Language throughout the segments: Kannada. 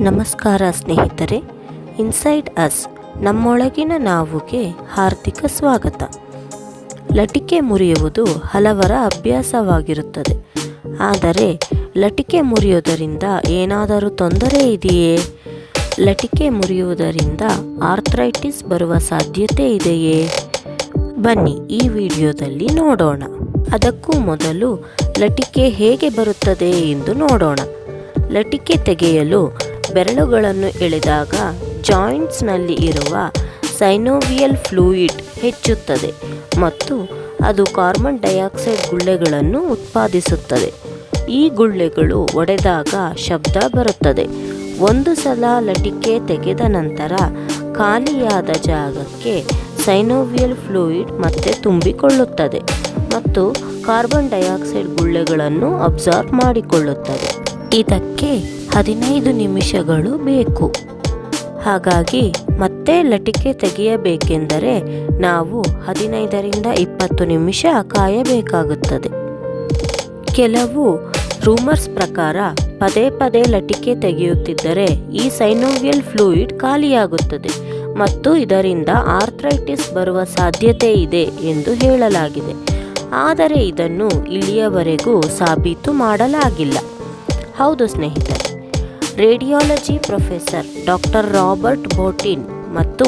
ನಮಸ್ಕಾರ ಸ್ನೇಹಿತರೆ ಇನ್ಸೈಡ್ ಅಸ್ ನಮ್ಮೊಳಗಿನ ನಾವುಗೆ ಹಾರ್ದಿಕ ಸ್ವಾಗತ. ಲಟಿಕೆ ಮುರಿಯುವುದು ಹಲವರ ಅಭ್ಯಾಸವಾಗಿರುತ್ತದೆ. ಆದರೆ, ಲಟಿಕೆ ಮುರಿಯುವುದರಿಂದ ಏನಾದರೂ ತೊಂದರೆ ಇದೆಯೇ? ಲಟಿಕೆ ಮುರಿಯುವುದರಿಂದ ಆರ್ಥ್ರೈಟಿಸ್ ಬರುವ ಸಾಧ್ಯತೆ ಇದೆಯೇ? ಬನ್ನಿ ಈ ವಿಡಿಯೋದಲ್ಲಿ ನೋಡೋಣ. ಅದಕ್ಕೂ ಮೊದಲು ಲಟಿಕೆ ಹೇಗೆ ಬರುತ್ತದೆ ಎಂದು ನೋಡೋಣ. ಲಟಿಕೆ ತೆಗೆಯಲು ಬೆರಳುಗಳನ್ನು ಎಳೆದಾಗ ಜಾಯಿಂಟ್ಸ್ನಲ್ಲಿ ಇರುವ ಸೈನೋವಿಯಲ್ ಫ್ಲೂಯಿಡ್ ಹೆಚ್ಚುತ್ತದೆ ಮತ್ತು ಅದು ಕಾರ್ಬನ್ ಡೈಆಕ್ಸೈಡ್ ಗುಳ್ಳೆಗಳನ್ನು ಉತ್ಪಾದಿಸುತ್ತದೆ. ಈ ಗುಳ್ಳೆಗಳು ಒಡೆದಾಗ ಶಬ್ದ ಬರುತ್ತದೆ. ಒಂದು ಸಲ ಲಟಿಕೆ ತೆಗೆದ ನಂತರ ಖಾಲಿಯಾದ ಜಾಗಕ್ಕೆ ಸೈನೋವಿಯಲ್ ಫ್ಲೂಯಿಡ್ ಮತ್ತೆ ತುಂಬಿಕೊಳ್ಳುತ್ತದೆ ಮತ್ತು ಕಾರ್ಬನ್ ಡೈಆಕ್ಸೈಡ್ ಗುಳ್ಳೆಗಳನ್ನು ಅಬ್ಸಾರ್ಬ್ ಮಾಡಿಕೊಳ್ಳುತ್ತದೆ. ಇದಕ್ಕೆ ಹದಿನೈದು ನಿಮಿಷಗಳು ಬೇಕು. ಹಾಗಾಗಿ ಮತ್ತೆ ಲಟಿಕೆ ತೆಗೆಯಬೇಕೆಂದರೆ ನಾವು ಹದಿನೈದರಿಂದ ಇಪ್ಪತ್ತು ನಿಮಿಷ ಕಾಯಬೇಕಾಗುತ್ತದೆ. ಕೆಲವು ರೂಮರ್ಸ್ ಪ್ರಕಾರ ಪದೇ ಪದೇ ಲಟಿಕೆ ತೆಗೆಯುತ್ತಿದ್ದರೆ ಈ ಸೈನೋವಿಯಲ್ ಫ್ಲೂಯಿಡ್ ಖಾಲಿಯಾಗುತ್ತದೆ ಮತ್ತು ಇದರಿಂದ ಆರ್ಥ್ರೈಟಿಸ್ ಬರುವ ಸಾಧ್ಯತೆ ಇದೆ ಎಂದು ಹೇಳಲಾಗಿದೆ. ಆದರೆ ಇದನ್ನು ಇಲ್ಲಿಯವರೆಗೂ ಸಾಬೀತು ಮಾಡಲಾಗಿಲ್ಲ. ಹೌದು ಸ್ನೇಹಿತರೆ. Radiology professor doctor Robert Boutin ಮತ್ತು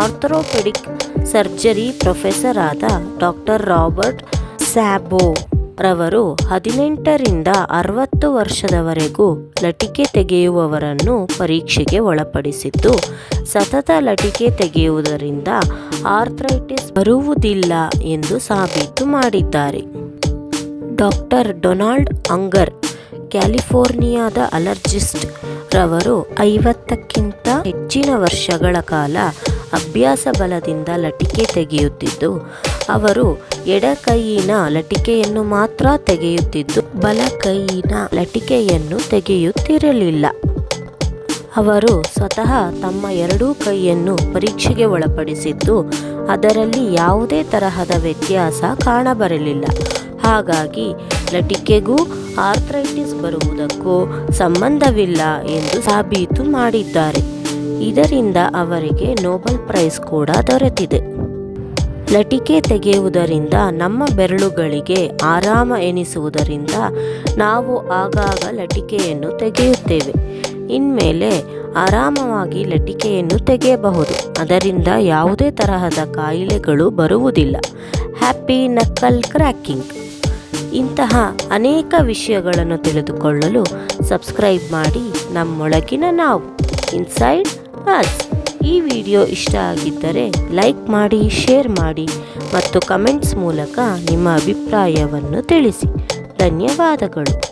ಆರ್ಥ್ರೋಪೆಡಿಕ್ ಸರ್ಜರಿ ಪ್ರೊಫೆಸರ್ ಆದ ಡಾಕ್ಟರ್ ರಾಬರ್ಟ್ ಸ್ಯಾಬೋ ರವರು ಹದಿನೆಂಟರಿಂದ ಅರವತ್ತು ವರ್ಷದವರೆಗೂ ಲಟಿಕೆ ತೆಗೆಯುವವರನ್ನು ಪರೀಕ್ಷೆಗೆ ಒಳಪಡಿಸಿದ್ದು, ಸತತ ಲಟಿಕೆ ತೆಗೆಯುವುದರಿಂದ ಆರ್ಥ್ರೈಟಿಸ್ ಬರುವುದಿಲ್ಲ ಎಂದು ಸಾಬೀತು ಮಾಡಿದ್ದಾರೆ. ಡಾಕ್ಟರ್ ಡೊನಾಲ್ಡ್ ಅಂಗರ್, ಕ್ಯಾಲಿಫೋರ್ನಿಯಾದ ಅಲರ್ಜಿಸ್ಟ್ ರವರು ಐವತ್ತಕ್ಕಿಂತ ಹೆಚ್ಚಿನ ವರ್ಷಗಳ ಕಾಲ ಅಭ್ಯಾಸ ಬಲದಿಂದ ಲಟಿಕೆ ತೆಗೆಯುತ್ತಿದ್ದು, ಅವರು ಎಡ ಕೈಯಿನ ಲಟಿಕೆಯನ್ನು ಮಾತ್ರ ತೆಗೆಯುತ್ತಿದ್ದು, ಬಲ ಕೈಯಿನ ಲಟಿಕೆಯನ್ನು ತೆಗೆಯುತ್ತಿರಲಿಲ್ಲ. ಅವರು ಸ್ವತಃ ತಮ್ಮ ಎರಡೂ ಕೈಯನ್ನು ಪರೀಕ್ಷೆಗೆ ಒಳಪಡಿಸಿದ್ದು, ಅದರಲ್ಲಿ ಯಾವುದೇ ತರಹದ ವ್ಯತ್ಯಾಸ ಕಾಣಬರಲಿಲ್ಲ. ಹಾಗಾಗಿ ಲಟಿಕೆಗೂ ಆರ್ಥ್ರೈಟಿಸ್ ಬರುವುದಕ್ಕೂ ಸಂಬಂಧವಿಲ್ಲ ಎಂದು ಸಾಬೀತು ಮಾಡಿದ್ದಾರೆ. ಇದರಿಂದ ಅವರಿಗೆ ನೊಬೆಲ್ ಪ್ರೈಸ್ ಕೂಡ ದೊರೆತಿದೆ. ಲಟಿಕೆ ತೆಗೆಯುವುದರಿಂದ ನಮ್ಮ ಬೆರಳುಗಳಿಗೆ ಆರಾಮ ಎನಿಸುವುದರಿಂದ ನಾವು ಆಗಾಗ ಲಟಿಕೆಯನ್ನು ತೆಗೆಯುತ್ತೇವೆ. ಇನ್ಮೇಲೆ ಆರಾಮವಾಗಿ ಲಟಿಕೆಯನ್ನು ತೆಗೆಯಬಹುದು. ಅದರಿಂದ ಯಾವುದೇ ತರಹದ ಕಾಯಿಲೆಗಳು ಬರುವುದಿಲ್ಲ. ಹ್ಯಾಪಿ ನಕ್ಕಲ್ ಕ್ರ್ಯಾಕಿಂಗ್ ಇಂತಹ ಅನೇಕ ವಿಷಯಗಳನ್ನು ತಿಳಿದುಕೊಳ್ಳಲು ಸಬ್ಸ್ಕ್ರೈಬ್ ಮಾಡಿ ನಮ್ಮೊಳಗಿನ ನಾವು ಇನ್ಸೈಡ್ ಅಸ್ ಈ ವಿಡಿಯೋ ಇಷ್ಟ ಆಗಿದ್ದರೆ ಲೈಕ್ ಮಾಡಿ, ಶೇರ್ ಮಾಡಿ ಮತ್ತು ಕಮೆಂಟ್ಸ್ ಮೂಲಕ ನಿಮ್ಮ ಅಭಿಪ್ರಾಯವನ್ನು ತಿಳಿಸಿ. ಧನ್ಯವಾದಗಳು.